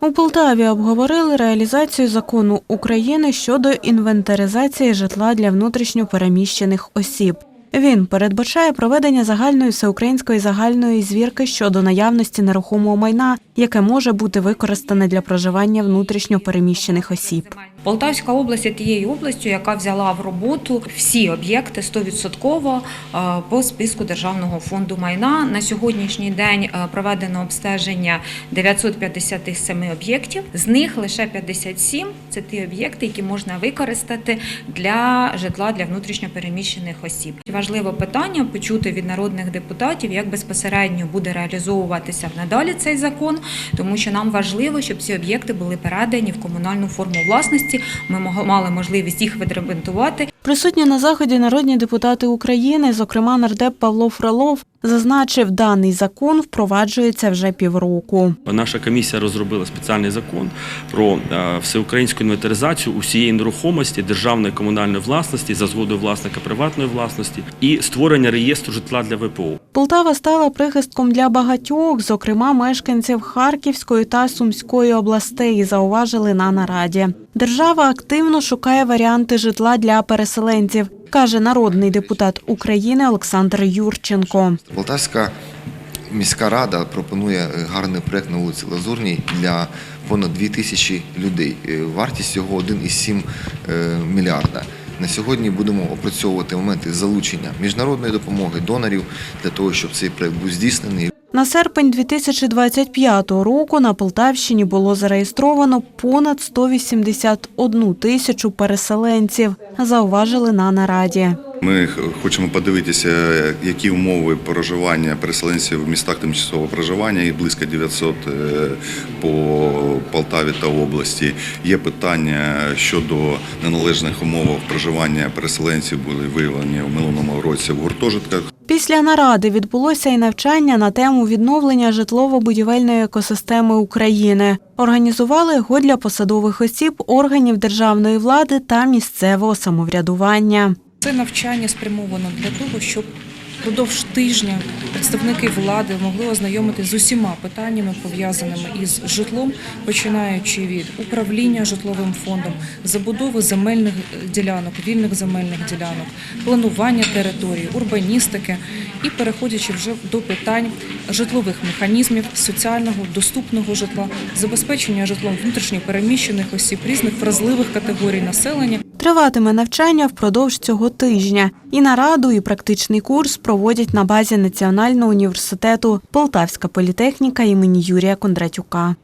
У Полтаві обговорили реалізацію закону України щодо інвентаризації житла для внутрішньо переміщених осіб. Він передбачає проведення загальної всеукраїнської загальної звірки щодо наявності нерухомого майна, яке може бути використане для проживання внутрішньо переміщених осіб. Полтавська область є тією областю, яка взяла в роботу всі об'єкти 100% е, по списку Державного фонду майна. На сьогоднішній день е, проведено обстеження 957 об'єктів. З них лише 57 – це ті об'єкти, які можна використати для житла для внутрішньопереміщених осіб. Важливе питання почути від народних депутатів, як безпосередньо буде реалізовуватися надалі цей закон, тому що нам важливо, щоб ці об'єкти були передані в комунальну форму власності. Ми мог- мали можливість їх відремонтувати. Присутні на заході народні депутати України, зокрема нардеп Павло Фролов, зазначив, даний закон впроваджується вже півроку. Наша комісія розробила спеціальний закон про е, всеукраїнську інвентаризацію усієї нерухомості державної комунальної власності за згодою власника приватної власності і створення реєстру житла для ВПО. Полтава стала прихистком для багатьох, зокрема мешканців Харківської та Сумської областей, зауважили на нараді. Держава активно шукає варіанти житла для переселенців, каже народний депутат України Олександр Юрченко. Полтавська міська рада пропонує е, гарний проект на вулиці Лазурній для понад 2 тисячі людей. Е, Вартість його 1,7 е, мільярда. На сьогодні будемо опрацьовувати моменти залучення міжнародної допомоги, донорів для того, щоб цей проект був здійснений. На серпень 2025 року на Полтавщині було зареєстровано понад 181 тисячу переселенців, зауважили на нараді. Ми хочемо подивитися, які умови проживання переселенців в містах тимчасового проживання, їх близько 900 е, по Полтаві та області. Є питання щодо неналежних умов проживання переселенців, були виявлені в минулому році в гуртожитках. Після наради відбулося і навчання на тему відновлення житлово-будівельної екосистеми України. Організували його для посадових осіб органів державної влади та місцевого самоврядування. Це навчання спрямовано для того, щоб впродовж тижня представники влади могли ознайомитися з усіма питаннями, пов'язаними із житлом, починаючи від управління житловим фондом, забудови земельних ділянок, вільних земельних ділянок, планування території, урбаністики і переходячи вже до питань житлових механізмів, соціального доступного житла, забезпечення житлом внутрішньо переміщених осіб, різних вразливих категорій населення. Триватиме навчання впродовж цього тижня. І нараду, і практичний курс проводять на базі Національного університету Полтавська політехніка імені Юрія Кондратюка.